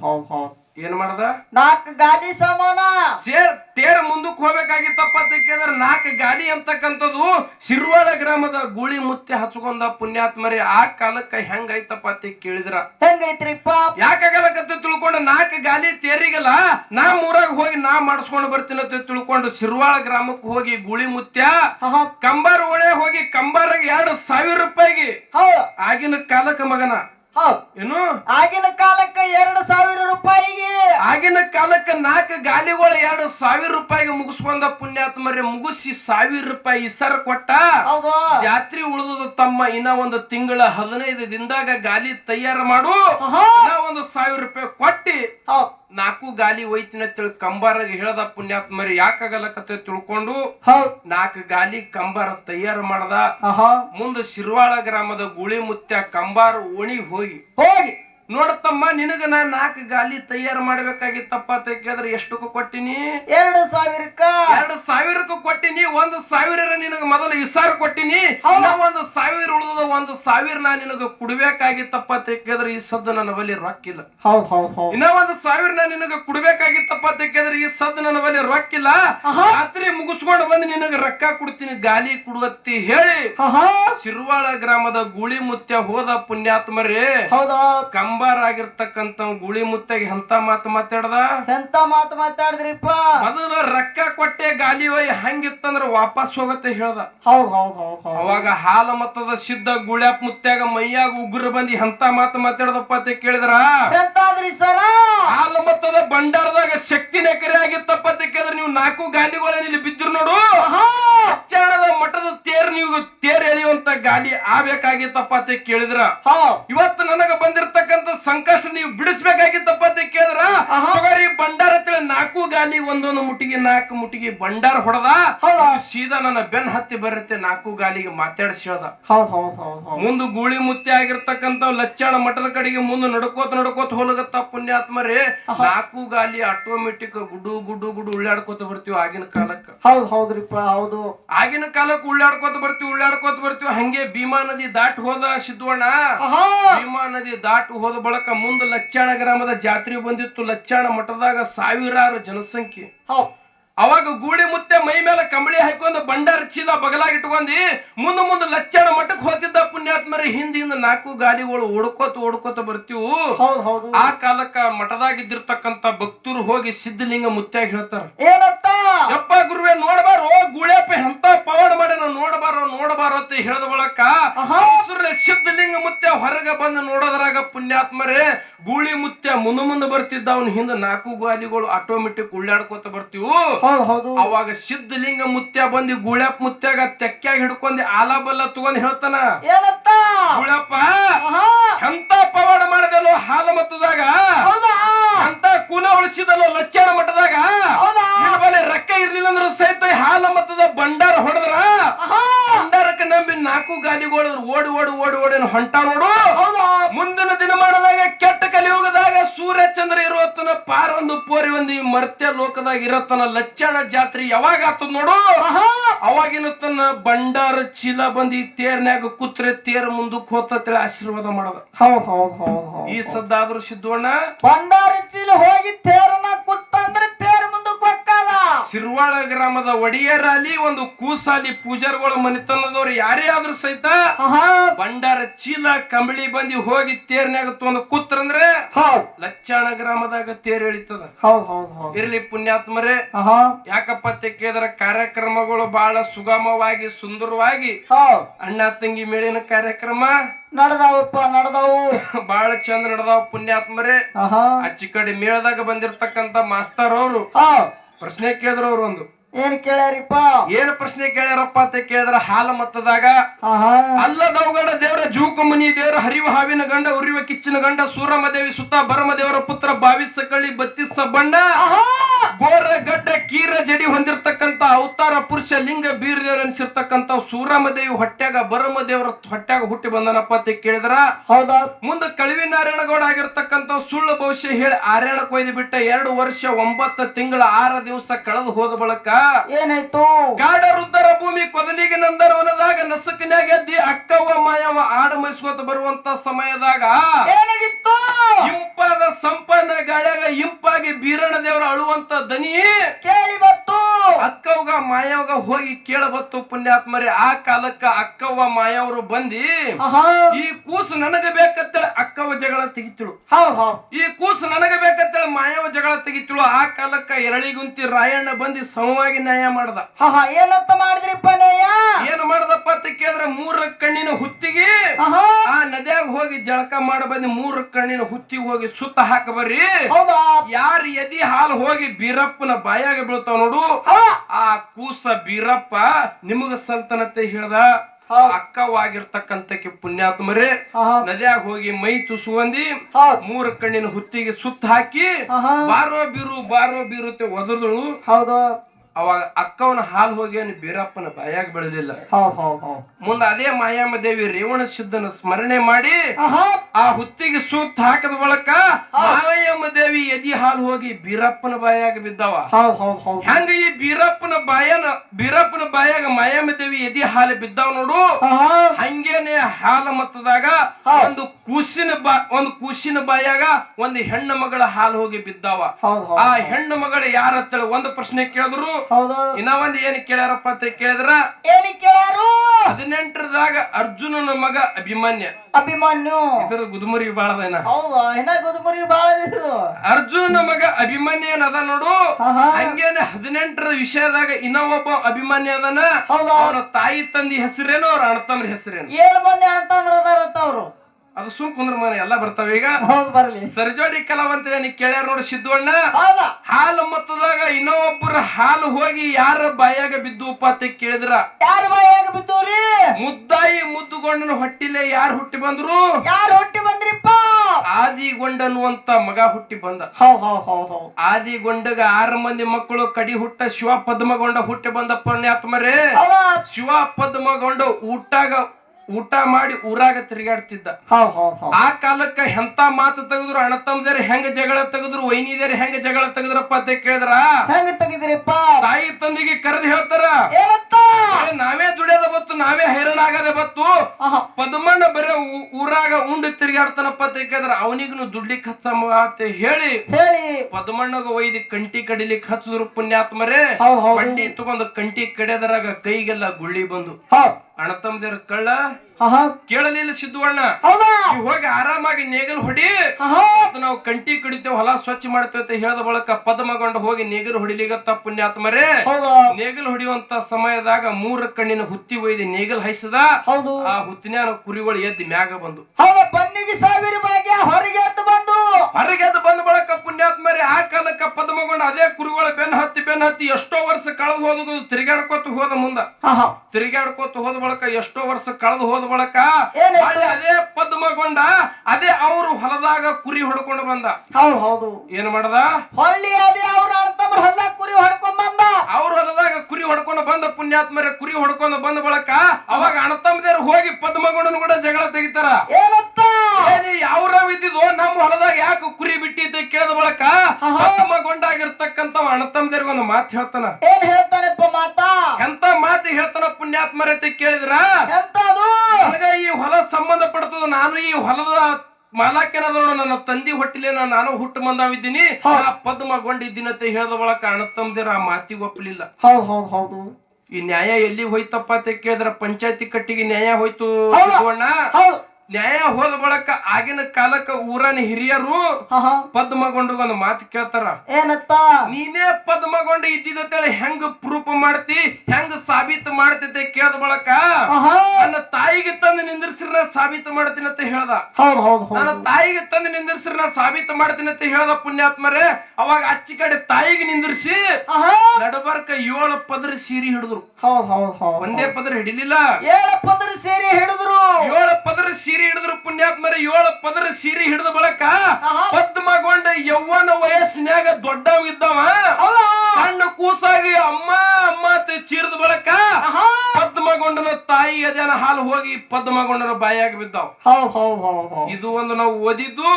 ಏನ್ ಮಾಡ್ದ? ನಾಲ್ಕು ಗಾಲಿ ಸಮಾನ. ಸೇರ್ ತೇರ್ ಮುಂದಕ್ಕೆ ಹೋಗ್ಬೇಕಾಗಿತ್ತಪ್ಪ ಅಂತ ಕೇಳಿದ್ರೆ ನಾಲ್ಕು ಗಾಲಿ ಅಂತಕ್ಕಂಥದ್ದು ಶಿರ್ವಾಳ ಗ್ರಾಮದ ಗುಳಿ ಮುತ್ತೆ ಹಚ್ಕೊಂಡ ಪುಣ್ಯಾತ್ಮರಿ ಆ ಕಾಲಕ್ಕ ಹೆಂಗೈತಪ್ಪ ಅಂತ ಕೇಳಿದ್ರ. ಹೆಂಗೈತ್ರಿಪ್ಪ? ಯಾಕಾಗಲಕತ್ತ ತಿಳ್ಕೊಂಡು ನಾಲ್ಕು ಗಾಲಿ ತೇರಿಗಲ್ಲ ನಾ ಊರಾಗ ಹೋಗಿ ನಾ ಮಾಡಿಸ್ಕೊಂಡು ಬರ್ತೀನಿ ಅಂತ ತಿಳ್ಕೊಂಡು ಶಿರ್ವಾಳ ಗ್ರಾಮಕ್ಕೆ ಹೋಗಿ ಗುಳಿ ಮುತ್ಯ ಕಂಬಾರ ಒಳೆ ಹೋಗಿ ಕಂಬಾರಾಗ ಎರಡು ಸಾವಿರ ರೂಪಾಯಿಗೆ ಆಗಿನ ಕಾಲಕ್ಕ ಮಗನ. ಏನು? ಆಗಿನ ಕಾಲಕ್ಕೆ ಎರಡು ಸಾವಿರ ರೂಪಾಯಿಗೆ. ಆಗಿನ ಕಾಲಕ್ಕ ನಾಲ್ಕು ಗಾಲಿಗಳು ಎರಡು ಸಾವಿರ ರೂಪಾಯಿಗೆ ಮುಗಿಸ್ಕೊಂಡ ಪುಣ್ಯಾತ್ಮರಿ ಮುಗಿಸಿ ಸಾವಿರ ರೂಪಾಯಿ ಸರ್ ಕೊಟ್ಟ ಜಾತ್ರೆ ಉಳಿದ ತಮ್ಮ ಇನ್ನ ಒಂದು ತಿಂಗಳ ಹದಿನೈದು ದಿನದಾಗ ಗಾಲಿ ತಯಾರು ಮಾಡು. ಒಂದು ಸಾವಿರ ರೂಪಾಯಿ ಕೊಟ್ಟಿ ನಾಲ್ಕು ಗಾಲಿ ಒಯ್ತಿನ ತಿಳ್ ಕಂಬಾರಾಗ ಹೇಳದ ಪುಣ್ಯಾತ್ಮರಿ ಕತೆ ತಿಳ್ಕೊಂಡು ನಾಲ್ಕು ಗಾಲಿ ಕಂಬಾರ ತಯಾರು ಮಾಡದ. ಮುಂದ ಶಿರ್ವಾಳ ಗ್ರಾಮದ ಗುಳಿ ಮುತ್ಯ ಕಂಬಾರ ಓಣಿ ಹೋಗಿ. ಹೋಗಿ. ನೋಡತ್ತಮ್ಮ ನಿನಗ ನಾ ನಾಲ್ಕು ಗಾಲಿ ತಯಾರು ಮಾಡ್ಬೇಕಾಗಿತ್ತಪ್ಪ ಅಂತ ಕೇಳಿದ್ರೆ ಎಷ್ಟಕ್ಕೂ ಕೊಟ್ಟಿನಿ? ಎರಡು ಸಾವಿರಕ್ಕ. ಎರಡು ಸಾವಿರಕ್ಕೂ ಕೊಟ್ಟಿನಿ ಒಂದು ಸಾವಿರ ನಿನಗ ಮೊದಲು ಇಸಾರ್ ಕೊಟ್ಟಿನಿ. ಒಂದು ಸಾವಿರ ಉಳಿದ ಒಂದು ಸಾವಿರ ನಾ ನಿನಗ ಕುಡ್ಬೇಕಾಗಿತ್ತಪ್ಪ ಅಂತ ಕೇಳಿದ್ರೆ ಈ ಸದ್ದು ನನ್ನ ಬಳಿ ರೊಕ್ಕಿಲ್ಲ ಇನ್ನ ಒಂದು ಸಾವಿರ ನಾ ನಿನಗ ಕುಡ್ಬೇಕಾಗಿತ್ತಪ್ಪ ಅಂತ ಕೇಳಿದ್ರೆ ಈ ಸದ್ದು ನನ್ನ ಬಳಿ ರೊಕ್ಕಿಲ್ಲ. ರಾತ್ರಿ ಮುಗಿಸ್ಕೊಂಡು ಬಂದು ನಿನಗ ರೊಕ್ಕ ಕೊಡ್ತೀನಿ ಗಾಲಿ ಕುಡುವತ್ತಿ ಹೇಳಿ. ಸಿರ್ವಾಳ ಗ್ರಾಮದ ಗೂಳಿ ಮುತ್ಯ ಹೋದ ಪುಣ್ಯಾತ್ಮರೇ. ಹೌದಾ. ಕಂಬಾರ ಆಗಿರ್ತಕ್ಕಂತ ಗುಳಿ ಮುತ್ತೆಗೆ ಎಂತ ಮಾತು ಮಾತಾಡ್ದ? ಎಂತ ಮಾತು ಮಾತಾಡಿದ್ರಿಪ್ಪ? ಮೊದಲು ರೊಕ್ಕ ಕೊಟ್ಟೆ ಗಾಲಿ ಒಯ್ ಹಂಗಿತ್ತಂದ್ರ ವಾಪಸ್ ಹೋಗತ್ತೆ ಹೇಳ್ದ. ಹೌದ್ ಹೌದ್ ಹೌದ್ ಹೌದ್. ಅವಾಗ ಹಾಲ ಮತ್ತದ ಸಿದ್ಧ ಗುಳ್ಯಾಪ್ ಮುತ್ತೆಗ ಮೈಯಾಗ ಉಗ್ರ ಬಂದಿ ಎಂತ ಮಾತು ಮಾತಾಡ್ದಪ್ಪ ಅಂತ ಕೇಳಿದ್ರ? ಎಂತಾದ್ರಿ ಸರ? ಹಾಲ ಮತ್ತದ ಭಂಡಾರದಾಗ ಶಕ್ತಿನೇ ಕರೆ ಆಗಿತ್ತಪ್ಪ ಅಂತ ಕೇಳಿದ್ರೆ. ನೀವು ನಾಲ್ಕು ಗಾಲಿಗಳ ಇಲ್ಲಿ ಬಿದ್ದಿರ್ ನೋಡು? ಮಠದ ತೇರ್ ನೀವು ತೇರ್ ಎಳೆಯುವಂತ ಗಾಲಿ ಆಗ್ಬೇಕಾಗಿತ್ತಪ್ಪ ಅಂತ ಕೇಳಿದ್ರ. ಇವತ್ತು ನನಗ ಬಂದಿರತಕ್ಕಂತ ಸಂಕಷ್ಟ ನೀವು ಬಿಡಿಸ್ಬೇಕಾಗಿತ್ತಪ್ಪ ಅಂತ ಕೇಳಿದ್ರ. ತೊಗರಿ ಭಂಡಾರ ತಿಳಿ ನಾಲ್ಕು ಗಾಲಿ ಒಂದೊಂದು ಮುಟ್ಟಿಗೆ ನಾಲ್ಕು ಮುಟ್ಟಿಗೆ ಭಂಡಾರ ಹೊಡೆದ? ಸೀದಾ ನನ್ನ ಬೆನ್ ಹತ್ತಿ ಬರುತ್ತೆ ನಾಲ್ಕು ಗಾಲಿಗೆ ಮಾತಾಡಿಸಿ ಹೇಳ್ದ. ಮುಂದೆ ಗೂಳಿ ಮುತ್ತೆ ಆಗಿರ್ತಕ್ಕಂತ ಲಚ್ಚಾಣ ಮಠದ ಕಡೆಗೆ ಮುಂದೆ ನಡ್ಕೋತ ನಡ್ಕೋತ ಹೋಲಗತ್ತ ಪುಣ್ಯಾತ್ಮರೇ ನಾಲ್ಕು ಗಾಲಿ ಆಟೋಮೆಟಿಕ್ ಗುಡು ಗುಡು ಗುಡು ಉಳ್ಳಾಡ್ಕೋತ ಬರ್ತೀವಿ ಆಗಿನ ಕಾಲಕ್ಕೆ. ಹೌದ್ ಹೌದ್ರಿಪ್ಪ ಹೌದು. ಆಗಿನ ಕಾಲಕ್ಕೆ ಉಳ್ಳಾಡ್ಕೋತ ಬರ್ತೀವಿ ಉಳ್ಳಾಡ್ಕೋತ ಬರ್ತೀವಿ. ಹಂಗೆ ಭೀಮಾ ನದಿ ದಾಟ್ ಹೋದ ಸಿದ್ವಣ್ಣ ಆಹಾ! ಭೀಮಾ ನದಿ ದಾಟ್ ಹೋದ ಬಳಕ ಮುಂದ ಲಚ್ಚಾಣ ಗ್ರಾಮದ ಜಾತ್ರೆ ಬಂದಿತ್ತು. ಲಚ್ಚಾಣ ಮಠದಾಗ ಸಾವಿರಾರು ಜನಸಂಖ್ಯೆ. ಅವಾಗ ಗೂಳಿ ಮುತ್ತೆ ಮೈ ಮೇಲೆ ಕಂಬಳಿ ಹಾಕೊಂಡು ಬಂಡಾರ ಚೀಲ ಬಗಲಾಗಿಟ್ಕೊಂಡಿ ಮುಂದೆ ಮುಂದೆ ಲಕ್ಷಣ ಮಟ್ಟಕ್ಕೆ ಹೋತಿದ್ದ ಪುಣ್ಯಾತ್ಮರ ಹಿಂದ ಹಿಂದ ನಾಲ್ಕು ಗಾಲಿಗಳು ಓಡ್ಕೋತ ಓಡ್ಕೋತ ಬರ್ತೀವು. ಹೌದ್ ಹೌದು. ಆ ಕಾಲಕ್ಕ ಮಠದಾಗಿದ್ದಿರ್ತಕ್ಕಂತ ಭಕ್ತರು ಹೋಗಿ ಸಿದ್ಧಲಿಂಗ ಮುತ್ಯಾಗ ಹೇಳ್ತಾರ. ಏನತ್ತ? ಯಪ್ಪ ಗುರುವೆ ನೋಡಬಾರೋ ಗುಳ್ಯಪ್ಪ ಎಂತ ಪವಾಡ ಮಾಡ್ಯಾನ ನೋಡಬಾರೋ ನೋಡಬಾರೋ ಅಂತ ಹೇಳಿದ ಬಳಕ ಸಿದ್ಧಲಿಂಗ ಮುತ್ತೆ ಹೊರಗ ಬಂದು ನೋಡೋದ್ರಾಗ ಪುಣ್ಯಾತ್ಮರೇ ಗೂಳಿ ಮುತ್ತೆ ಮುಂದ ಮುಂದೆ ಬರ್ತಿದ್ದ ಅವನ ಹಿಂದೆ ನಾಲ್ಕು ಗಾಲಿಗಳು ಆಟೋಮೆಟಿಕ್ ಉಳ್ಳಾಡ್ಕೋತ ಬರ್ತೀವು. ಹೌದ್ ಹೌದು. ಅವಾಗ ಸಿದ್ಧಲಿಂಗ ಮುತ್ಯ ಬಂದಿ ಗುಳ್ಯಾಪ್ ಮುತ್ಯಾಗ ತೆಕ್ಕ್ಯಾಗ ಹಿಡ್ಕೊಂಡಿ ಆಲ ಬಲ್ಲ ತಗೊಂಡ್ ಹೇಳ್ತಾನ. ಏನತ್ತ? ಗುಳಪ್ಪ ಎಂತ ಪವಾಡ ಮಾಡಿದಲ್ಲೋ ಹಾಲ ಮತ್ತದಾಗ? ಹೌದಾ? ಅಂತ ಕುಲ ಉಳಿಸಿದಲ್ಲೋ ಲಚ್ಚಾರ ಮಠದಾಗ? ನಿನ್ನ ಬಳಿ ರೊಕ್ಕ ಇರ್ಲಿಲ್ಲ ಅಂದ್ರ ಸಹಿತ ಹಾಲ ಮತ್ತದ ಭಂಡಾರ ಹೊಡೆದ್ರ? ಭಂಡಾರಕ್ಕೆ ನಂಬಿ ನಾಲ್ಕು ಗಾಲಿಗಳು ಓಡಿ ಓಡಿ ಓಡಿ ಓಡಿ ಹೊಂಟ ನೋಡು. ಮುಂದಿನ ದಿನಮಾನದಾಗ ಕೆಟ್ಟ ಕಲಿಯುಗದಾಗ ಸೂರ್ಯ ಚಂದ್ರ ಇರುವತ್ತನ ಪಾರ ಒಂದು ಪೋರಿ ಒಂದು ಈ ಮರ್ತ್ಯ ಲೋಕದಾಗ ಇರತ್ತನ ಲಚ್ಚಣ ಜಾತ್ರೆ ಯಾವಾಗ ಆತದ ನೋಡು? ಅವಾಗಿನ ತನ್ನ ಬಂಡಾರ ಚೀಲ ಬಂದಿ ತೇರ್ನ್ಯಾಗ ಕೂತ್ರೆ ತೇರ್ ಮುಂದಕ್ಕೆ ಹೋತೇಳಿ ಆಶೀರ್ವಾದ ಮಾಡದ. ಹೌದ್ ಹೌದ್ ಹೌದ್ ಹೌದ್ ಈ ಸದ್ದಾದ್ರೂ ಸಿದ್ದೋಣ ಬಂಡಾರ ಚೀಲ ಹೋಗಿ ತೇರನ ಕುತ್ತಂದ್ರೆ ತೇರ್ ಸಿರ್ವಾಳ ಗ್ರಾಮದ ಒಡೆಯರಾಲಿ ಒಂದು ಕೂಸಾಲಿ ಪೂಜಾರಿಗಳ ಮನೆತನದವ್ರು ಯಾರೇ ಆದ್ರೂ ಸಹಿತ ಭಂಡಾರ ಬಂಡಾರ ಚೀಲ ಕಂಬಳಿ ಬಂದಿ ಹೋಗಿ ತೇರ್ನಾಗ ತೊಂದು ಕೂತ್ರಂದ್ರೆ ಲಚ್ಚಾಣ ಗ್ರಾಮದಾಗ ತೇರ್ ಎಳಿತದ. ಇರ್ಲಿ ಪುಣ್ಯಾತ್ಮರೇ. ಯಾಕಪ್ಪ ತೆಕ್ಕೇದ್ರ ಕಾರ್ಯಕ್ರಮಗಳು ಬಹಳ ಸುಗಮವಾಗಿ ಸುಂದರವಾಗಿ ಅಣ್ಣ ತಂಗಿ ಮೇಳಿನ ಕಾರ್ಯಕ್ರಮ ನಡ್ದಾವಪ್ಪ ನಡ್ದಾವು. ಬಹಳ ಚಂದ ನಡದಾವ ಪುಣ್ಯಾತ್ಮರೇ. ಆಹಾ. ಅಚ್ಚಿ ಕಡೆ ಮೇಳದಾಗ ಬಂದಿರತಕ್ಕಂತ ಮಾಸ್ತರ್ ಅವರು ಪ್ರಶ್ನೆ ಕೇಳಿದ್ರು ಅವ್ರು ಒಂದು. ಏನ್ ಕೇಳ್ಯಾರಿಪ್ಪ? ಏನ್ ಪ್ರಶ್ನೆ ಕೇಳ್ಯಾರಪ್ಪ ಅಂತ ಕೇಳಿದ್ರ ಹಾಲ ಮತ್ತದಾಗ ಅಲ್ಲ ದೌಗಡ ದೇವರ ಜೂಕುಮನಿ ದೇವರ ಹರಿವ ಹಾವಿನ ಗಂಡ ಉರಿವ ಕಿಚ್ಚಿನ ಗಂಡ ಸೂರಮದೇವಿ ಸುತ್ತ ಬರಮ ದೇವರ ಪುತ್ರ ಬಾವಿಸ ಕಳಿ ಬತ್ತಿಸ ಬಣ್ಣ ಗೋರ ಗಡ್ಡ ಕೀರ ಜಡಿ ಹೊಂದಿರತಕ್ಕಂತ ಅವತಾರ ಪುರುಷ ಲಿಂಗ ಬೀರ್ದೇವ್ರ ಅನ್ಸಿರ್ತಕ್ಕಂತ ಸೂರಮದೇವಿ ಹೊಟ್ಯಾಗ ಬರಮ ದೇವರ ಹೊಟ್ಯಾಗ ಹುಟ್ಟಿ ಬಂದನಪ್ಪ ಅಂತ ಕೇಳಿದ್ರ ಹೌದಾ? ಮುಂದ ಕಳವಿ ನಾರಾಯಣಗೌಡ ಆಗಿರ್ತಕ್ಕಂತ ಸುಳ್ಳು ಭವಿಷ್ಯ ಹೇಳಿ ಆರ್ಯಾಣ ಕೊಯ್ದು ಬಿಟ್ಟ ಎರಡು ವರ್ಷ ಒಂಬತ್ತು ತಿಂಗಳ ಆರು ದಿವಸ ಕಳೆದು ಹೋದ ಬಳಕ ಏನಾಯ್ತು? ಕಾಡ ರುದ್ದರ ಭೂಮಿ ಕೊದಲಿಗೆ ನಂದರವನದಾಗ ನಸುಕಿನಾಗ ಎದ್ದಿ ಅಕ್ಕವ ಮಾಯವ ಆಡ ಮೈಸ್ಕೋತ ಬರುವಂತ ಸಮಯದಾಗ ಏನಾಗಿತ್ತು? ಇಂಪಾದ ಸಂಪನ್ನ ಗಾಳ್ಯಾಗ ಇಂಪಾಗಿ ಬೀರಣ ದೇವರ ಅಳುವಂತ ದನಿ ಕೇಳಿ ಅಕ್ಕವ್ಗ ಮಾಯವ್ಗ ಹೋಗಿ ಕೇಳಬತ್ತು ಪುಣ್ಯಾತ್ಮರಿ ಆ ಕಾಲಕ್ಕ ಅಕ್ಕವ್ವ ಮಾಯವ್ರು ಬಂದಿ ಈ ಕೂಸು ನನಗ ಬೇಕಂತೇಳಿ ಅಕ್ಕವ ಜಗಳ ತೆಗಿತಿಳು. ಈ ಕೂಸು ನನಗ ಬೇಕಂತೇಳಿ ಮಾಯವ ಜಗಳ ತೆಗಿತಿಳು. ಆ ಕಾಲಕ್ಕ ಎರಳಿಗುಂತಿ ರಾಯಣ್ಣ ಬಂದಿ ಸಮವಾಗಿ ನ್ಯಾಯ ಮಾಡ್ದ. ಹಾ ಏನಂತ ಮಾಡಿದ್ರಿ ನೇಯ ಏನ್ ಮಾಡ್ದಪ್ಪ ಅಂತ ಕೇಳಿದ್ರೆ ಮೂರ ಕಣ್ಣಿನ ಹುತ್ತಿಗೆ ನದ್ಯಾಗ ಹೋಗಿ ಜಳಕ ಮಾಡ ಬಂದು ಮೂರು ಕಣ್ಣಿನ ಹುತ್ತಿ ಹೋಗಿ ಸುತ್ತ ಹಾಕ ಬರ್ರಿ. ಹೌದಾ? ಯಾರ ಎದಿ ಹಾಲು ಹೋಗಿ ಬೀರಪ್ಪನ ಬಾಯಾಗ ಬೀಳ್ತಾವ ನೋಡು. ಆ ಕೂಸ ಬೀರಪ್ಪ ನಿಮಗ ಸಲ್ತನತೆ ಹೇಳ್ದ. ಅಕ್ಕವಾಗಿರ್ತಕ್ಕಂತ ಅಕ್ಕವಾಗಿರ್ತಕ್ಕಂತಕ್ಕೆ ಪುಣ್ಯಾತ್ಮರೇ. ನದ್ಯಾಗ ಹೋಗಿ ಮೈ ತುಸುವಂದಿ ಮೂರು ಕಣ್ಣಿನ ಹುತ್ತಿಗೆ ಸುತ್ತ ಹಾಕಿ ಬಾರೋ ಬೀರು ಬಾರೋ ಬೀರುತ್ತೆ ಒದರ್ದಳು. ಹೌದು. ಅವಾಗ ಅಕ್ಕವನ ಹಾಲು ಹೋಗಿ ಅವ್ನು ಬೀರಪ್ಪನ ಬಾಯಾಗ ಬೆಳೆದಿಲ್ಲ ಮುಂದೆ ಅದೇ ಮಾಯಾಮ ದೇವಿ ರೇವಣ ಸಿದ್ಧನ ಸ್ಮರಣೆ ಮಾಡಿ ಆ ಹುತ್ತಿಗೆ ಸೂತ್ ಹಾಕದ ಬಳಕ ಮಾಯಮ್ಮ ದೇವಿ ಎದಿ ಹಾಲು ಹೋಗಿ ಬೀರಪ್ಪನ ಬಾಯಾಗ ಬಿದ್ದವ. ಹಂಗ ಈ ಬೀರಪ್ಪನ ಬಾಯನ ಬೀರಪ್ಪನ ಬಾಯಾಗ ಮಾಯಾಮ ದೇವಿ ಎದಿ ಹಾಲು ಬಿದ್ದಾವ ನೋಡು. ಹಂಗೇನೆ ಹಾಲ ಮತ್ತದಾಗ ಒಂದು ಕೂಸಿನ ಬಾ ಒಂದು ಕೂಸಿನ ಬಾಯಾಗ ಒಂದು ಹೆಣ್ಣು ಮಗಳ ಹಾಲು ಹೋಗಿ ಬಿದ್ದಾವ. ಆ ಹೆಣ್ಣು ಮಗಳ ಯಾರ ಒಂದು ಪ್ರಶ್ನೆ ಕೇಳಿದ್ರು. ಹೌದು. ಇನ್ನ ಒಂದ್ ಏನ್ ಕೇಳ್ಯಾರಪ್ಪ ಅಂತ ಕೇಳಿದ್ರ? ಏನ್ ಕೇಳ್ಯಾರು? ಹದಿನೆಂಟರದಾಗ ಅರ್ಜುನನ ಮಗ ಅಭಿಮನ್ಯ. ಅಭಿಮನ್ಯು. ಇದ್ರ ಗುದುಮರಿ ಬಾಳದೇನ ಹೌದಾ? ಇನ್ನ ಗುದುಮುರಿ ಬಾಳ ಅರ್ಜುನನ ಮಗ ಅಭಿಮನ್ಯ ಏನದ ನೋಡು? ಹಂಗೇನೆ ಹದಿನೆಂಟರ ವಿಷಯದಾಗ ಇನ್ನ ಒಬ್ಬ ಅಭಿಮನ್ಯ ಅದನ. ಹೌದಾ? ಅವನ ತಾಯಿ ತಂದಿ ಹೆಸರೇನು ಅವ್ರ ಅಣ್ತಮ್ರ ಹೆಸರೇನು? ಏಳು ಮಂದಿ ಅಣ್ಣತಮ್ಮರು ಅದಾರಂತ ಅವ್ರು. ಅದು ಸುಮ್ ಕುಂದ್ರ ಮನೆ ಎಲ್ಲ ಬರ್ತಾವ ಈಗ. ಹೌದು ಸರ್ಜೋಡಿ ಸರಿಜೋಡಿ ಕಲಾವಂತರೇ ನೀ ಕೇಳ್ಯಾರ ನೋಡಿ ಸಿದ್ಧವಣ್ಣ. ಹೌದಾ? ಹಾಲು ಮತ್ತದಾಗ ಇನ್ನೊಬ್ಬರ ಹಾಲು ಹೋಗಿ ಯಾರ ಬಾಯಾಗ ಬಿದ್ದು ಅಂತ ಕೇಳಿದ್ರ. ಯಾರ ಬಾಯಾಗ ಬಿದ್ದೂರಿ? ಮುದ್ದಾಯಿ ಮುದ್ದುಗೊಂಡನು ಹೊಟ್ಟಿಲೆ ಯಾರು ಹುಟ್ಟಿ ಬಂದ್ರು? ಯಾರು ಹುಟ್ಟಿ ಬಂದ್ರಿಪ್ಪ? ಆದಿಗೊಂಡನು ಅಂತ ಮಗ ಹುಟ್ಟಿ ಬಂದ. ಆದಿಗೊಂಡಗ ಆರು ಮಂದಿ ಮಕ್ಕಳು ಕಡಿ ಹುಟ್ಟ ಶಿವ ಪದ್ಮಗೊಂಡ ಹುಟ್ಟಿ ಬಂದಪ್ಪ ಪುಣ್ಯಾತ್ಮರೇ ಹೌದಾ? ಶಿವ ಪದ್ಮಗೊಂಡ ಊಟಾಗ ಊಟ ಮಾಡಿ ಊರಾಗ ತಿರುಗಾಡ್ತಿದ್ದ. ಆ ಕಾಲಕ್ಕ ಎಂತ ಮಾತು ತೆಗೆದ್ರು ಅಣ್ಣ ತಮ್ಮದೇರಿ ಹೆಂಗ ಜಗಳ ತೆಗೆದ್ರು ವೈನಿದೇರಿ ಹೆಂಗ ಜಗಳ ತೆಗೆದ್ರಪ್ಪ ಅಂತ ಕೇಳಿದ್ರ? ಹೆಂಗ ತೆಗಿದ್ರಿಪ್ಪ? ತಾಯಿ ತಂದಿಗೆ ಕರೆದು ಹೇಳ್ತಾರ? ನಾವೇ ದುಡಿಯದ ಬತ್ತು ನಾವೇ ಹೈರಾಣ ಆಗದೆ ಬತ್ತು ಪದ್ಮಣ್ಣ ಬರೇ ಊರಾಗ ಉಂಡು ತಿರುಗಾಡ್ತಾನಪ್ಪ ತೆಗೆದ್ರ ಅವನಿಗೂ ದುಡ್ಲಿಕ್ ಹಚ್ಚ ಅಂತ ಹೇಳಿ. ಹೇಳಿ. ಪದ್ಮಣ್ಣಗ ಒಯ್ದಿ ಕಂಟಿ ಕಡಿಲಿಕ್ ಹಚ್ಚಿದ್ರು ಪುಣ್ಯಾತ್ಮರೇ. ಬಂಡಿ ತಗೊಂಡು ಕಂಟಿ ಕಡೆದರಾಗ ಕೈಗೆಲ್ಲ ಗುಳ್ಳಿ ಬಂದು. ಅಣತಮ್ದಿರ ಕಳ್ಳ ಕೇಳಲಿಲ್ಲ ಸಿದ್ದುವಣ್ಣ ಹೋಗಿ ಆರಾಮಾಗಿ ನೇಗಲ್ ಹೊಡಿ. ನಾವು ಕಂಟಿ ಕಡಿತೇವೆ ಹೊಲ ಸ್ವಚ್ಛ ಮಾಡ್ತೇವೆ ಅಂತ ಹೇಳದ ಬಳಕ ಪದ್ಮಗೊಂಡ ಹೋಗಿ ನೇಗಲ್ ಹೊಡಿಲಿಗತ್ತ ಪುಣ್ಯಾತ್ಮರೇ. ಹೌದಾ? ನೇಗಲ್ ಹೊಡಿಯುವಂತ ಸಮಯದಾಗ ಮೂರ ಕಣ್ಣಿನ ಹುತ್ತಿ ಒಯ್ದು ನೇಗಲ್ ಹೈಸದ ಹೌದು. ಆ ಹುತ್ತಿನ ಕುರಿಗಳು ಎದ್ದು ಮ್ಯಾಗ ಬಂದು. ಹೌದಾ ಬನ್ನಿಗೆ ಸಾವಿರ ಹೊರಗೆ ಬಂದು. ಹೊರಗೆ ಎದ್ದು ಬಂದ ಬಳಕ ಪುಣ್ಯಾತ್ಮರಿ ಆ ಕಾಲಕ್ಕ ಪದ್ಮಗೊಂಡ ಅದೇ ಕುರುಗಳ ಬೆನ್ ಹತ್ತಿ ಬೆನ್ ಹತ್ತಿ ಎಷ್ಟೋ ವರ್ಷ ಕಳೆದು ಹೋದ ತಿರುಗಾಡ್ಕೋತ ಹೋದ ಮುಂದ. ತಿರುಗಾಡ್ಕೋತ ಹೋದ ಬಳಕ ಎಷ್ಟೋ ವರ್ಷ ಕಳೆದು ಹೋದ ಬಳಕ ಅದೇ ಪದ್ಮಗೊಂಡ ಅದೇ ಅವರು ಹೊಲದಾಗ ಕುರಿ ಹೊಡ್ಕೊಂಡು ಬಂದ. ಹೌದು ಏನ್ ಮಾಡದ? ಹೊಳ್ಳಿ ಅದೇ ಅವ್ರ ಅಣ್ಣತಮ್ಮರು ಹೊಲ ಕುರಿ ಹೊಡ್ಕೊಂಡ್ ಬಂದ. ಅವ್ರ ಹೊಲದಾಗ ಕುರಿ ಹೊಡ್ಕೊಂಡು ಬಂದ ಪುಣ್ಯಾತ್ಮರ ಕುರಿ ಹೊಡ್ಕೊಂಡು ಬಂದ ಬಳಕ ಅವಾಗ ಅಣ್ಣತಮ್ಮದೇರು ಹೋಗಿ ಪದ್ಮಗೊಂಡನ ಕೂಡ ಜಗಳ ತೆಗಿತಾರ. ಏನಂತ ಏ ಏನಿ ಇದ್ದಿದ್ವು ನಮ್ಮ ಹೊಲದಾಗ ಯಾಕೆ ಕುರಿ ಬಿಟ್ಟಿದ್ದೆ ಕೇಳಿದ ಬಳಕ ಮಗೊಂಡಾಗಿರ್ತಕ್ಕಂತ ಗೊಂಡಾಗಿರ್ತಕ್ಕಂತ ಅಣ್ಣತಮ್ಮದಿರ್ಗ ಒಂದು ಮಾತು ಹೇಳ್ತಾನ. ಏನ್ ಹೇಳ್ತಾನಪ್ಪ ಮಾತಾ? ಎಂತ ಮಾತು ಹೇಳ್ತಾನ ಪುಣ್ಯಾತ್ಮರತೆ ಕೇಳಿದ್ರ? ಅದು ನನಗ ಈ ಹೊಲ ಸಂಬಂಧ ಪಡ್ತದ ನಾನು ಈ ಹೊಲದ ಮಾಲಾಕೇನದ ನೋಡು ನನ್ನ ತಂದಿ ಹೊಟ್ಟಿಲೆ ನಾನು ಹುಟ್ಟು ಬಂದಾವಿದ್ದೀನಿ ಆ ಪದ್ಮಗೊಂಡಿದ್ದೀನಿ ಅಂತ ಹೇಳ್ದ ಬಳಕ ಅಣ್ಣತಮ್ಮದಿರ ಆ ಮಾತಿಗೆ ಒಪ್ಪಲಿಲ್ಲ. ಹೌದು ಹೌದು ಹೌದು. ಈ ನ್ಯಾಯ ಎಲ್ಲಿ ಹೋಯ್ತಪ್ಪ ಅಂತ ಕೇಳಿದ್ರ? ಪಂಚಾಯತಿ ಕಟ್ಟಿಗೆ ನ್ಯಾಯ ಹೋಯ್ತು ಹೌದು. ನ್ಯಾಯ ಹೋದ ಬಳಕ ಆಗಿನ ಕಾಲಕ್ಕ ಊರನ್ ಹಿರಿಯರು ಪದ್ಮಗೊಂಡು ಒಂದು ಮಾತು ಕೇಳ್ತಾರ. ಏನತ್ತ? ನೀನೇ ಪದ್ಮಗೊಂಡು ಇದ್ದಿದ್ದೇಳಿ ಹೆಂಗ್ ಪ್ರೂಫ್ ಮಾಡ್ತಿ ಹೆಂಗ್ ಸಾಬೀತ ಮಾಡ್ತೈತೆ ಕೇಳದ ಬಳಕ ನನ್ನ ತಾಯಿಗೆ ತಂದು ನಿಂದಿರ್ಸಿರ್ ನಾ ಸಾಬೀತು ಮಾಡ್ತೀನಿ ಅಂತ ಹೇಳ್ದ. ನನ್ನ ತಾಯಿಗೆ ತಂದು ನಿಂದಿರ್ಸಿರ್ ನಾ ಸಾಬೀತು ಮಾಡ್ತೀನಿ ಅಂತ ಹೇಳ್ದ ಪುಣ್ಯಾತ್ಮರೇ ಅವಾಗ ಅಚ್ಚಿ ಕಡೆ ತಾಯಿಗೆ ನಿಂದಿರ್ಸಿ ನಡಬರ್ಕ ಏಳು ಪದರ ಸೀರಿ ಹಿಡಿದ್ರು. ಒಂದೇ ಪದರ ಹಿಡಿಲಿಲ್ಲ. ಏಳು ಪದರ ಸೀರಿ ಹಿಡಿದ್ರು. ಏಳು ಪದರ ಸೀರಿ ಹಿಡಿದ್ರು ಪುಣ್ಯಾತ್ಮರ ಏಳು ಪದರ ಸೀರಿ ಹಿಡಿದ ಬಳಕ. ಪದ್ಮಗೊಂಡ ಯೌವನ ವಯಸ್ಸಿನ್ಯಾಗ ದೊಡ್ಡವ ಇದ್ದವ. ಸಣ್ಣ ಕೂಸಾಗಿ ಅಮ್ಮ ಅಮ್ಮ ಚೀರ್ದ ಬಳಕ ಪದ್ಮಗೊಂಡನ ತಾಯಿ ಅದೇನ ಹಾಲು ಹೋಗಿ ಪದ್ಮಗೊಂಡನ ಬಾಯಾಗಿ ಬಿದ್ದಾವ್. ಇದು ಒಂದು ನಾವು ಓದಿದ್ದು.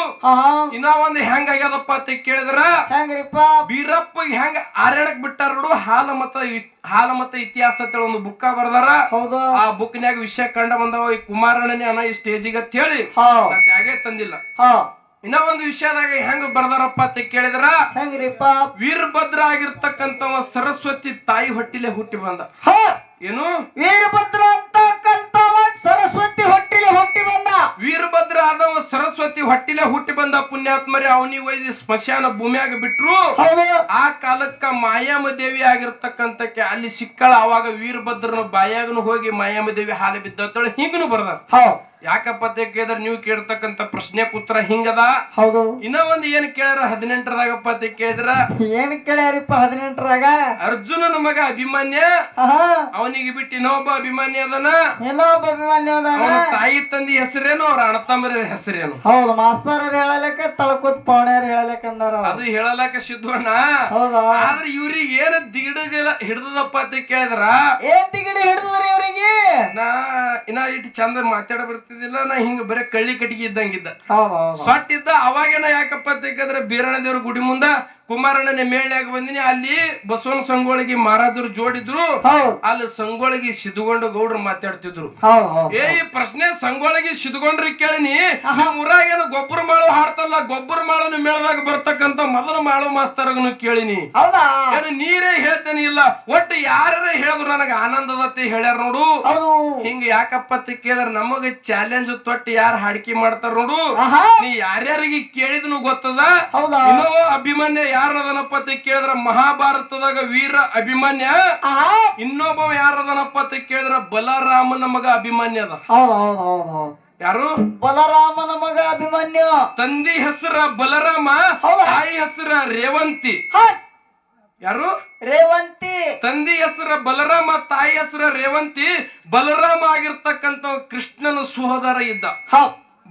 ಇನ್ನ ಒಂದು ಹೆಂಗಾಗ್ಯದಪ್ಪ ಅಂತ ಕೇಳಿದ್ರ? ಹೆಂಗ್ರಿಪ್ಪ? ಬೀರಪ್ಪ ಹೆಂಗ ಆರ್ಯಣಕ್ ಬಿಟ್ಟಾರ ನೋಡು ಹಾಲ ಮತ್ತ ಹಾಲ ಮತ್ತ ಇತಿಹಾಸ ಅಂತೇಳಿ ಒಂದು ಬುಕ್ಕ ಬರ್ದಾರ. ಹೌದು. ಆ ಬುಕ್ನ್ಯಾಗ ವಿಷಯ ಕಂಡ ಬಂದವ ಈ ಕುಮಾರಣ್ಣನೇ ಅನ್ನ ಈ ಸ್ಟೇಜಿಗೆ ಅಂತ ಹೇಳಿ ನಾ ತಂದಿಲ್ಲ. ಹಾ. ಇನ್ನ ಒಂದು ವಿಷಯದಾಗ ಹೆಂಗ್ ಬರ್ದಾರಪ್ಪ ಅಂತ ಕೇಳಿದ್ರ? ಹೆಂಗ್ರಿಪ್ಪ ವೀರಭದ್ರ ಆಗಿರ್ತಕ್ಕಂಥವ ಸರಸ್ವತಿ ತಾಯಿ ಹೊಟ್ಟಿಲೆ ಹುಟ್ಟಿ ಬಂದ. ಏನು? ವೀರಭದ್ರ ಅಂತಕ್ಕಂಥವ ಸರಸ್ವತಿ ಹೊಟ್ಟಿಲೆ ಹುಟ್ಟಿ ಬಂದ. ವೀರಭದ್ರ ಆದವ ಸರಸ್ವತಿ ಹೊಟ್ಟಿಲೆ ಹುಟ್ಟಿ ಬಂದ ಪುಣ್ಯಾತ್ಮರಿ ಅವನಿಗೆ ಒಯ್ದು ಸ್ಮಶಾನ ಭೂಮಿಯಾಗ ಬಿಟ್ರು. ಆ ಕಾಲಕ್ಕ ಮಾಯಾಮ ದೇವಿ ಆಗಿರ್ತಕ್ಕಂತಕ್ಕೆ ಅಲ್ಲಿ ಸಿಕ್ಕಳ ಅವಾಗ ವೀರಭದ್ರನ ಬಾಯಾಗನು ಹೋಗಿ ಮಾಯಾಮ ದೇವಿ ಹಾಲು ಬಿದ್ದತ್ತೇಳಿ ಹಿಂಗನು ಬರ್ದ ಯಾಕಪ್ಪ ಕೇಳಿದ್ರೆ ನೀವು ಕೇಳ್ತಕ್ಕಂತ ಪ್ರಶ್ನೆ ಉತ್ತರ ಹಿಂಗದ? ಹೌದು. ಇನ್ನ ಒಂದ್ ಏನ್ ಕೇಳ್ಯಾರ ಹದಿನೆಂಟರಾಗಪ್ಪ ಅಂತ ಕೇಳಿದ್ರ? ಏನ್ ಕೇಳ್ಯಾರಿಪ್ಪ ಹದಿನೆಂಟರಾಗ? ಅರ್ಜುನನ ಮಗ ಅಭಿಮಾನ್ಯ? ಅವನಿಗೆ ಬಿಟ್ಟು ಇನ್ನೊಬ್ಬ ಅಭಿಮಾನ್ಯ ಅದನ? ಇನ್ನೊಬ್ಬ ಅಭಿಮಾನ್ಯ ಅದಾನ? ತಾಯಿ ತಂದಿ ಹೆಸರೇನು ಅವ್ರ ಅಣ್ಣತಮ್ಮರ ಹೆಸರೇನು? ಹೌದು ಮಾಸ್ತರ್ ಹೇಳಲಕ್ಕ ತಳಕೂತ್ ಪೌಣ್ಯರ್ ಹೇಳಲಕ್ಕ ಅಂದಾರ ಅದು ಹೇಳಲಕ್ಕ ಸಿದ್ಧಣ್ಣ. ಹೌದಾ? ಆದ್ರೆ ಇವ್ರಿಗೆ ಏನ್ ದಿಗಿಡ ಹಿಡಿದಪ್ಪ ಅಂತ ಕೇಳಿದ್ರ? ಏನ್ ದಿಗಿಡ ಹಿಡಿದ್ರಿ ಇವ್ರಿಗೆ? ಇನ್ನ ಇಟ್ಟು ಚಂದ ಮಾತಾಡ ಬರ್ತಿದ್ದಿಲ್ಲ ನಾ ಹಿಂಗ ಬರೇ ಕಳ್ಳಿ ಕಟ್ಟಿಗೆ ಇದ್ದಂಗಿದ್ದ. ಸೊಟ್ಟಿದ್ದ ಅವಾಗೇನ ಯಾಕಪ್ಪ ಅಂತ ಬೀರಣ ಬೀರಣ್ಣ ದೇವ್ರ ಗುಡಿ ಮುಂದ ಕುಮಾರಣ್ಣನ ಮೇಳ್ಯಾಗ ಬಂದಿನಿ ಅಲ್ಲಿ ಬಸವನ ಸಂಗೊಳಗಿ ಮಹಾರಾಜರು ಜೋಡಿದ್ರು ಅಲ್ಲಿ ಸಂಗೊಳಗಿ ಸಿದ್ಧಗೊಂಡು ಗೌಡ್ರು ಮಾತಾಡ್ತಿದ್ರು. ಏ ಈ ಪ್ರಶ್ನೆ ಸಂಗೊಳಗಿ ಸಿದ್ಗೊಂಡ್ರಿ ಕೇಳಿನಿ ಊರಾಗ ಏನು ಗೊಬ್ಬರ ಮಾಳು ಹಾಡ್ತಲ್ಲ ಗೊಬ್ಬರ ಮಾಡೋನು ಮೇಳದಾಗ ಬರ್ತಕ್ಕಂತ ಮೊದಲು ಮಾಳು ಮಾಸ್ತರಗನು ಕೇಳಿನಿ. ಹೌದಾ? ಏನು ನೀರೇ ಹೇಳ್ತೇನೆ ಇಲ್ಲ ಒಟ್ಟು ಯಾರ ಹೇಳಿದ್ರು ನನಗೆ ಆನಂದದತ್ತೆ ಹೇಳ್ಯಾರ ನೋಡು. ಹಿಂಗ ಯಾಕಪ್ಪ ಅಂತ ಕೇಳಿದ್ರ ನಮಗ ಚಾಲೆಂಜ್ ತೊಟ್ಟು ಯಾರು ಹಾಡಿಕೆ ಮಾಡ್ತಾರ ನೋಡು. ನೀ ಯಾರ್ಯಾರಿಗೆ ಕೇಳಿದ್ನು ಗೊತ್ತದ? ಅಭಿಮನ್ಯ ಯಾರದನಪ್ಪ ಅಂತ ಕೇಳಿದ್ರ ಮಹಾಭಾರತದಾಗ ವೀರ ಅಭಿಮಾನ್ಯ? ಇನ್ನೊಬ್ಬ ಯಾರದನಪ್ಪ ಅಂತ ಕೇಳಿದ್ರ ಬಲರಾಮನ ಮಗ ಅಭಿಮಾನ್ಯ ಅದ? ಯಾರು? ಬಲರಾಮನ ಮಗ ಅಭಿಮಾನ್ಯ. ತಂದಿ ಹೆಸರ ಬಲರಾಮ? ತಾಯಿ ಹೆಸರ ರೇವಂತಿ. ಯಾರು? ರೇವಂತಿ. ತಂದಿ ಹೆಸರ ಬಲರಾಮ ತಾಯಿ ಹೆಸರ ರೇವಂತಿ. ಬಲರಾಮ ಆಗಿರ್ತಕ್ಕಂಥ ಕೃಷ್ಣನ ಸಹೋದರ ಇದ್ದ.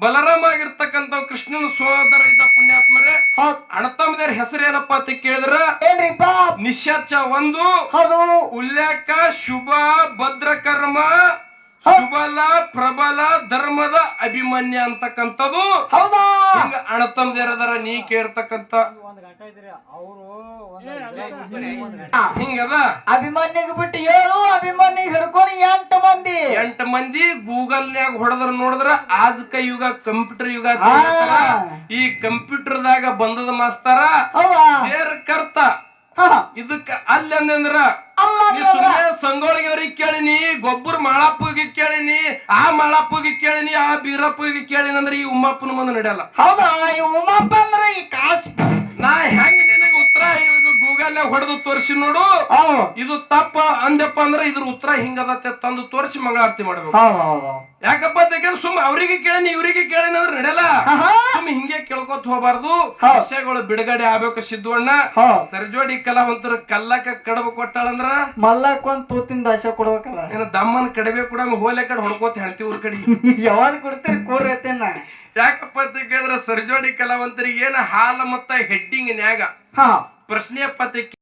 ಬಲರಾಮ ಆಗಿರ್ತಕ್ಕಂಥ ಕೃಷ್ಣನ ಸಹೋದರ ಇದ್ದ ಪುಣ್ಯಾತ್ಮರೇ ಹೌದು. ಅಣ್ಣತಮ್ಮದೇರ್ ಹೆಸರು ಏನಪ್ಪಾ ಅಂತ ಕೇಳಿದ್ರ? ಏನ್ರಿಪ್ಪ ನಿಶ್ಚ ಒಂದು. ಹೌದು. ಉಲ್ಲೇಖ ಶುಭ ಭದ್ರಕರ್ಮ ಸುಬಲ ಪ್ರಬಲ ಧರ್ಮದ ಅಭಿಮನ್ಯ ಅಂತಕ್ಕಂಥದ್ದು. ಹೌದಾ? ಹಿಂಗ ಅಣ್ಣತಮ್ಮದೇರದರ ನೀ ಕೇಳ್ತಕ್ಕಂತ ಹಿಂಗದ? ಅಭಿಮನ್ಯಿಗೆ ಬಿಟ್ಟು ಏಳು ಅಭಿಮನ್ಯ ಹಿಡ್ಕೊಂಡು ಎಂಟು ಮಂದಿ. ಎಂಟು ಮಂದಿ ಗೂಗಲ್ ಗೂಗಲ್ನ್ಯಾಗ ಹೊಡೆದ್ರ ನೋಡಿದ್ರ ಆಜಕ ಯುಗ ಕಂಪ್ಯೂಟರ್ ಯುಗ ಈ ಕಂಪ್ಯೂಟರ್ ದಾಗ ಈ ಕಂಪ್ಯೂಟರ್ದಾಗ ಬಂದದ ಮಾಸ್ತಾರ ಜೇರ್ ಕರ್ತ ಇದಕ್ಕ ಅಲ್ಲಿ ಅಂದ್ರ ಅಲ್ಲ ನೀ ಸುಮ್ಮನೆ ಸಂಗೋಳಿಗೆ ಅವ್ರಿಗೆ ಕೇಳಿನಿ ಗೊಬ್ಬರ ಮಾಳಪ್ಪಗೆ ಕೇಳಿನಿ ಆ ಮಾಳಪ್ಪಗೆ ಕೇಳಿನಿ ಆ ಬೀರಪ್ಪಗೆ ಕೇಳಿನಿ ಅಂದ್ರೆ ಈ ಉಮ್ಮಪ್ಪನ ಮುಂದೆ ನಡೆಯಲ್ಲ. ಹೌದಾ? ಈ ಉಮ್ಮಪ್ಪ ಅಂದ್ರೆ ಈ ಕಾಸ್ ನಾ ಹೆಂಗ್ ಗೂಗಲ್ ಹೊಡೆದು ತೋರಿಸಿ ನೋಡು. ಇದು ತಪ್ಪ ಅಂದಪ್ಪ ಅಂದ್ರೆ ಇದ್ರ ಉತ್ತರ ಹಿಂಗದತ್ತೆ ತಂದು ತೋರಿಸಿ ಮಂಗಳಾರತಿ ಮಾಡ್ಬೇಕು. ಯಾಕಪ್ಪ ಅಂತ ಸುಮ್ಮ ಸುಮ್ ಅವ್ರಿಗೆ ಕೇಳಿನಿ ಇವ್ರಿಗೆ ಕೇಳಿನಿ ಅಂದ್ರೆ ನಡೆಯಲ್ಲ. ಸುಮ್ ಹಿಂಗೆ ಕೇಳ್ಕೊತ ಹೋಗಬಾರ್ದು. ವಿಷಯಗಳು ಬಿಡುಗಡೆ ಆಗ್ಬೇಕು ಸಿದ್ದುವಣ್ಣ. ಸರ್ಜೋಡಿ ಕಲಾವಂತರು ಕಲ್ಲಕ ಕಡಬ ಕೊಟ್ಟಾಳಂದ್ರ? ಮಲ್ಲಕ್ ಒಂದ್ ತೂತಿನ ದಾಶ ಕೊಡ್ಬೇಕಲ್ಲ. ಏನ ದಮ್ಮನ್ ಕಡಿಮೆ ಕೂಡ ಹೋಲೆ ಕಡೆ ಹೊಡ್ಕೋತ ಹೇಳ್ತಿ ಊರ್ ಕಡೆ. ಯಾವಾಗ ಕೊಡ್ತೀರಿ ಕೂರೈತೇನ ಯಾಕಪ್ಪ ಅಂತ ಕೇಳಿದ್ರ ಸರ್ಜೋಡಿ ಕಲಾವಂತರಿಗೆ ಏನ ಹಾಲ ಮತ್ತ ಹೆಡ್ಡಿಂಗ್ ನ್ಯಾಗ? ಹಾ. ಪ್ರಶ್ನೆ ಪತ್ತೆ